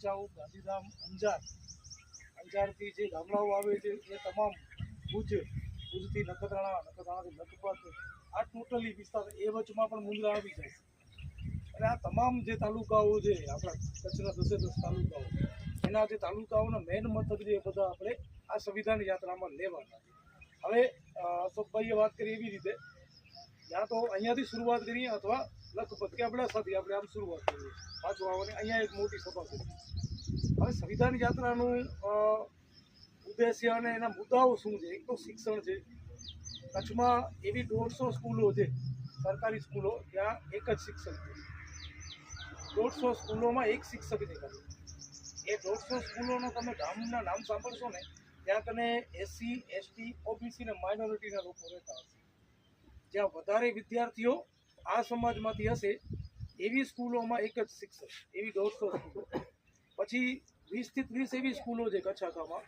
ભચાઉ ગાંધીધામ અંજાર. અંજારથી જે ગામડાઓ આવે છે, એ તમામ ભુજ, ભુજથી નખત્રાણા, નખત્રાણાથી લખપત આ ટોટલી વિસ્તાર એ વચમાં પણ મુંદ્રા આવી જાય. અને આ તમામ જે તાલુકાઓ છે, આપણા કચ્છના દસે દસ તાલુકાઓ, એના જે તાલુકાઓના મેન મથક છે બધા આપણે આ સંવિધાન યાત્રામાં લેવાના હવે અશોકભાઈએ વાત કરી એવી રીતે, યા તો અહીંયાથી શરૂઆત કરીએ અથવા લખપત કે અબડાસાથી આપણે આમ શરૂઆત કરીએ પાછું આવવાની અહીંયા એક મોટી સભા કરી હવે સંવિધાન યાત્રાનું ઉદ્દેશ્ય અને એના મુદ્દાઓ શું છે? એક તો શિક્ષણ છે. કચ્છમાં એવી દોઢસો સ્કૂલો છે, સરકારી સ્કૂલો ત્યાં એક જ શિક્ષક છે. દોઢસો સ્કૂલોમાં એક શિક્ષક દેખાય એ દોઢસો સ્કૂલોનો તમે ગામના નામ સાંભળશો ને, ત્યાં કને એસસી એસટી ઓબીસી અને માઇનોરિટીના લોકો રહેતા હશે. જ્યાં વધારે વિદ્યાર્થીઓ આ સમાજમાંથી હશે એવી સ્કૂલોમાં એક જ શિક્ષક, એવી દોઢસો પછી વીસથી ત્રીસ એવી સ્કૂલો છે કચ્છ આખામાં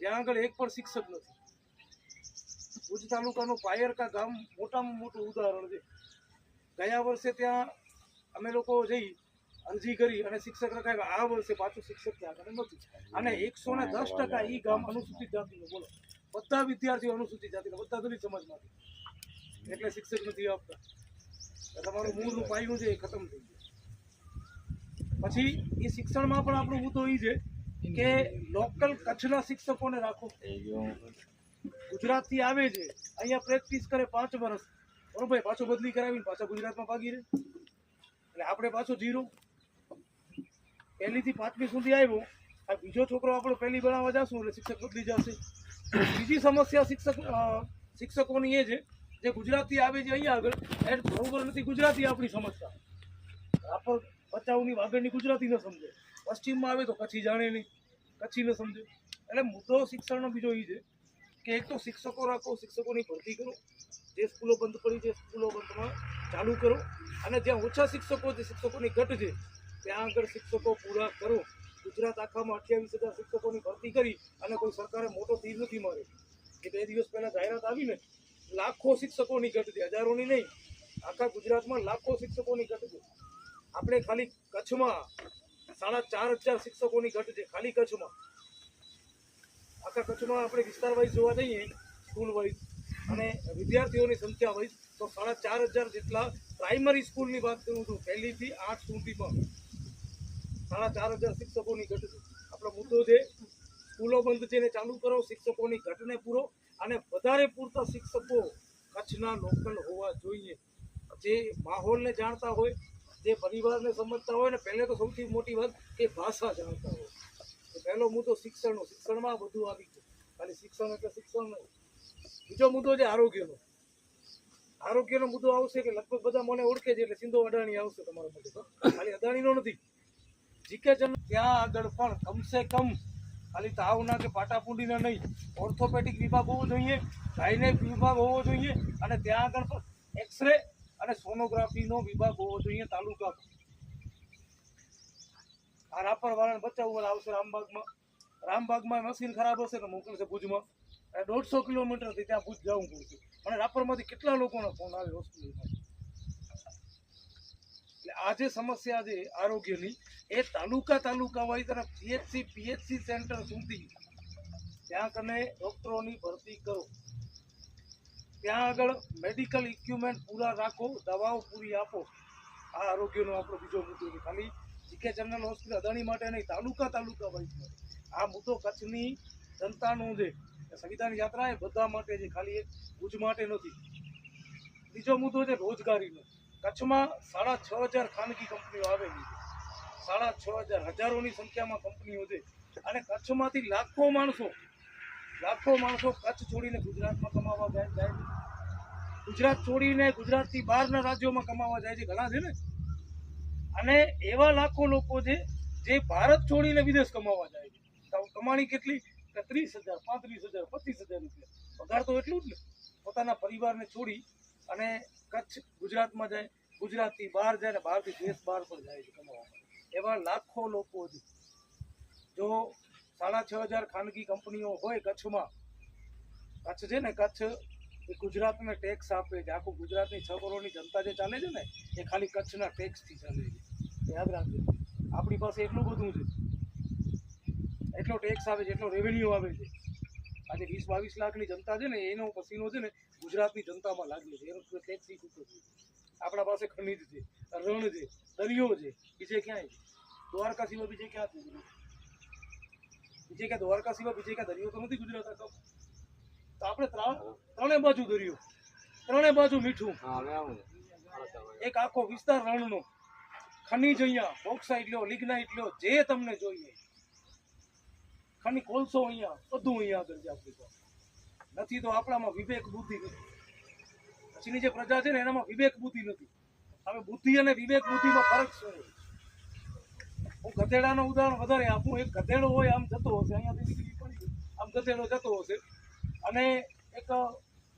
જ્યાં આગળ એક પણ શિક્ષક નથી. ભુજ તાલુકાનું પાયરકા ગામ મોટામાં મોટું ઉદાહરણ છે. ગયા વર્ષે ત્યાં અમે લોકો જઈ અરજી કરી અને શિક્ષક રખાવ્યા આ વર્ષે પાછું શિક્ષક ત્યાં આગળ નથી. અને એકસો ને દસ ટકા એ ગામ અનુસૂચિત જાતિનું, બોલો. બધા વિદ્યાર્થીઓ અનુસૂચિત જાતિના, બધા દલિત સમાજમાંથી. એટલે શિક્ષક નથી આપતા તમારું મૂળનું પાયું છે એ ખતમ થઈ ગયું. પછી એ શિક્ષણમાં પણ આપણું હું તો એ છે કે લોકલ કચ્છના શિક્ષકોને રાખો. ગુજરાતથી આવે છે, અહીંયા પ્રેક્ટિસ કરે પાંચ વર્ષ. બરોબર પાછો બદલી કરાવીને પાછા ગુજરાતમાં ભાગી રહે. એટલે આપણે પાછો જીરો. પહેલીથી પાંચમી સુધી આવ્યો, આ બીજો છોકરો આપણો પહેલી બનાવવા જશું એટલે શિક્ષક બદલી જશે. બીજી સમસ્યા શિક્ષક શિક્ષકોની એ છે જે ગુજરાતથી આવે છે અહીંયા આગળ એ બરોબર નથી ગુજરાતી આપણી સમજતા. રાપર બચાવની વાગડની ગુજરાતી ન સમજે. પશ્ચિમમાં આવે તો કચ્છી જાણે નહીં. કચ્છી ન સમજે. એટલે મુદ્દો શિક્ષણનો બીજો એ છે કે એક તો શિક્ષકો રાખો, શિક્ષકોની ભરતી કરો. જે સ્કૂલો બંધ પડી છે સ્કૂલો બંધમાં ચાલુ કરો. અને જ્યાં ઓછા શિક્ષકો છે, શિક્ષકોની ઘટ છે, ત્યાં આગળ શિક્ષકો પૂરા કરો. ગુજરાત આખામાં અઠ્યાવીસ હજાર શિક્ષકોની ભરતી કરી અને કોઈ સરકારે મોટો તીર નથી માર્યો. કે બે દિવસ પહેલાં જાહેરાત આવીને લાખો શિક્ષકોની ઘટ છે હજારોની નહીં, આખા ગુજરાતમાં લાખો શિક્ષકોની ઘટ છે આપણે ખાલી કચ્છમાં સાડા ચાર હજાર શિક્ષકોની ઘટ છે, ખાલી કચ્છમાં. આખા કચ્છમાં આપણે વિસ્તાર વાઇઝ જોવા જઈએ, સ્કૂલ વાઇઝ, અને વિદ્યાર્થીઓની સંખ્યા વાઇઝ, તો સાડા ચાર હજાર જેટલા પ્રાઇમરી સ્કૂલની વાત કરું છું પહેલીથી આઠ સુધીમાં સાડા ચાર હજાર શિક્ષકોની ઘટ છે આપણો મુદ્દો છે, સ્કૂલો બંધ છે ને ચાલુ કરો, શિક્ષકોની ઘટને પૂરો. અને વધારે પૂરતા શિક્ષકો કચ્છના લોકલ હોવા જોઈએ. જે માહોલને જાણતા હોય, જે પરિવારને સમજતા હોય, ને પહેલે તો સૌથી મોટી વાત કે ભાષા જાણતા હોય. પહેલો મુદ્દો શિક્ષણનો. શિક્ષણમાં બધું આવી ગયું. ખાલી શિક્ષણ એટલે શિક્ષણ બીજો મુદ્દો છે આરોગ્યનો. આરોગ્યનો મુદ્દો આવશે કે લગભગ બધા મને ઓળખે છે એટલે સિંધુ અડાણી આવશે તમારા માટે. ખાલી અદાણીનો નથી. જીકે જન ત્યાં આગળ પણ કમસે કમ ખાલી તાવના કે પાટાપુંડીના નહીં. ઓર્થોપેડિક વિભાગ હોવો જોઈએ, ગાયનેક વિભાગ હોવો જોઈએ અને ત્યાં આગળ એક્સરે અને સોનોગ્રાફીનો વિભાગ હોવો જોઈએ તાલુકા આ રાપર વાળાને બચાવવા આવશે રામબાગમાં. રામબાગમાં મશીન ખરાબ હશે તો મોકલશે ભુજમાં. અને દોઢસો કિલોમીટરથી ત્યાં ભુજ જવું પડશે. અને રાપરમાંથી કેટલા લોકોનો ફોન આવે હોસ્પિટલમાં? એટલે આ જે સમસ્યા છે આરોગ્યની. એ તાલુકા તાલુકા વાઇઝ તરફ પીએચસી પીએચસી સેન્ટર સુધી ત્યાં કને ડૉક્ટરોની ભરતી કરો. ત્યાં આગળ મેડિકલ ઇક્વિપમેન્ટ પૂરા રાખો, દવાઓ પૂરી આપો. આ આરોગ્યનો આપણો બીજો મુદ્દો છે. ખાલી જીકે જનરલ હોસ્પિટલ અદાણી માટે નહીં, તાલુકા તાલુકા વાઇઝ આ મુદ્દો કચ્છની જનતાનો છે. સંવિધાન યાત્રા એ બધા માટે છે. ખાલી એક ભુજ માટે નથી. બીજો મુદ્દો છે રોજગારીનો. કચ્છમાં સાડા છ હજાર ખાનગી કંપનીઓ આવેલી છે. સાડા છ હજાર હજારોની સંખ્યામાં કંપનીઓ છે. અને કચ્છમાંથી લાખો માણસો લાખો માણસો કચ્છ છોડીને ગુજરાતમાં કમાવા જાય છે. ગુજરાત છોડીને ગુજરાતથી બહારના રાજ્યોમાં કમાવા જાય છે. ઘણા છે ને? અને એવા લાખો લોકો છે જે ભારત છોડીને વિદેશ કમાવા જાય છે. કમાણી કેટલી? કે ત્રીસ હજાર, પાંત્રીસ હજાર, પચીસ હજાર રૂપિયા. પગાર તો એટલું જ ને. પોતાના પરિવારને છોડી અને કચ્છ ગુજરાતમાં જાય. ગુજરાતથી બહાર જાય ને બહારથી દેશ બહાર પણ જાય છે કમાવા એવા લાખો લોકો જો સાડા છ હજાર ખાનગી કંપનીઓ હોય કચ્છમાં, કચ્છ છે ને કચ્છ, એ ગુજરાતને ટેક્સ આપે છે. આખું ગુજરાતની છ કરોડની જનતા જે ચાલે છે ને, એ ખાલી કચ્છના ટેક્સથી ચાલે છે. યાદ રાખજો. આપણી પાસે એટલું બધું છે. એટલો ટેક્સ આવે છે, એટલો રેવન્યુ આવે છે. આજે વીસ બાવીસ લાખની જનતા છે ને, એનો પસીનો છે ને ગુજરાતની જનતામાં લાગે છે. એનો ટેક્સ ચૂકવ્યો છે આપણા પાસે ખનિજ છે રણ છે દરિયો છે. બીજે ક્યાંય દ્વારકા સિવાય બીજે ક્યાં છે બીજે ક્યાં દ્વારકા સિવાય બીજે ક્યાં દરિયો તો નથી ગુજરાત આખો તો આપણે ત્રણ ત્રણે બાજુ દરિયો. ત્રણે બાજુ મીઠું. એક આખો વિસ્તાર રણનો. ખનીજ અહીંયા બોક્સાઇટ લ્યો લિગ્નાઇટ લ્યો જે તમને જોઈએ. ખની કોલસો અહીંયા બધું અહીંયા આગળ છે આપણી પાસે. નથી તો આપણામાં વિવેક બુદ્ધિ નથી. પછીની જે પ્રજા છે ને, એનામાં વિવેક બુદ્ધિ નથી. હવે બુદ્ધિ અને વિવેક બુદ્ધિમાં ફરક છે હું ગધેડાનું ઉદાહરણ વધારે આપું. એક ગધેડો હોય, આમ જતો હશે અહીંયાથી નીકળી પડી આમ ગધેડો જતો હશે. અને એક,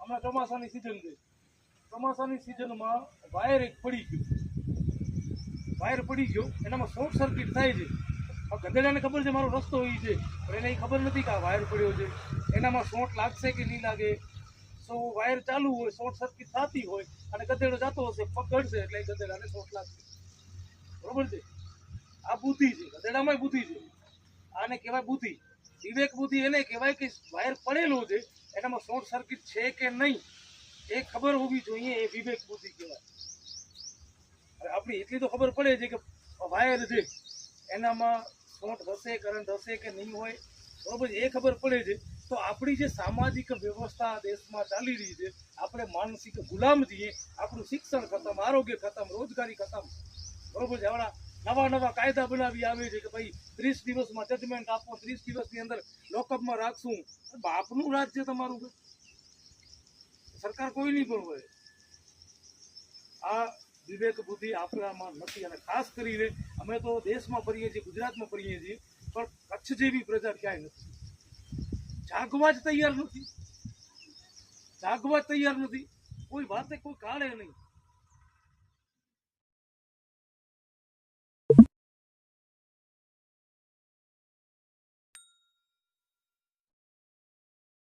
હમણાં ચોમાસાની સિઝન છે. ચોમાસાની સિઝનમાં વાયર એક પડી ગયો. વાયર પડી ગયો. એનામાં શોર્ટ સર્કિટ થાય છે. ગધેડાને ખબર છે, મારો રસ્તો એ છે. પણ એને ખબર નથી કે આ વાયર પડ્યો છે. એનામાં શોર્ટ લાગશે કે નહીં લાગે? સો વાયર ચાલુ હોય, શોર્ટ સર્કિટ થતી હોય અને ગધેડો જતો હશે પકડશે એટલે એ ગધેડાને શોર્ટ લાગશે. બરોબર છે? આ બુદ્ધિ છે ગધેડામાં બુદ્ધિ છે. આને કહેવાય બુદ્ધિ. વિવેક બુદ્ધિ એને કહેવાય કે વાયર પડેલો છે, એનામાં શોર્ટ સર્કિટ છે કે નહીં, એ ખબર હોવી જોઈએ, એ વિવેક બુદ્ધિ કહેવાય. હવે આપણી એટલી તો ખબર પડે છે કે વાયર છે, એનામાં શોર્ટ હશે, કરંટ હશે કે નહીં હોય, બરોબર એ ખબર પડે છે. તો આપણી જે સામાજિક વ્યવસ્થા દેશમાં ચાલી રહી છે, આપણે માનસિક ગુલામ છીએ, આપણું શિક્ષણ ખતમ, આરોગ્ય ખતમ, રોજગારી ખતમ. બરોબર છે હમણાં નવા નવા કાયદા બનાવી આવે છે કે ભાઈ ત્રીસ દિવસમાં જજમેન્ટ આપો, ત્રીસ દિવસની અંદર લોકઅપમાં રાખશું. બાપનું રાજ છે. તમારું સરકાર કોઈ નહીં પણ હોય. આ વિવેક બુદ્ધિ આપણામાં નથી અને ખાસ કરીને અમે તો દેશમાં ફરીએ છીએ, ગુજરાતમાં ફરીએ છીએ, પણ કચ્છ જેવી પ્રજા ક્યાંય નથી. જાગવા જ તૈયાર નથી. જાગવા તૈયાર નથી. કોઈ વાતે કોઈ કાઢે નહીં.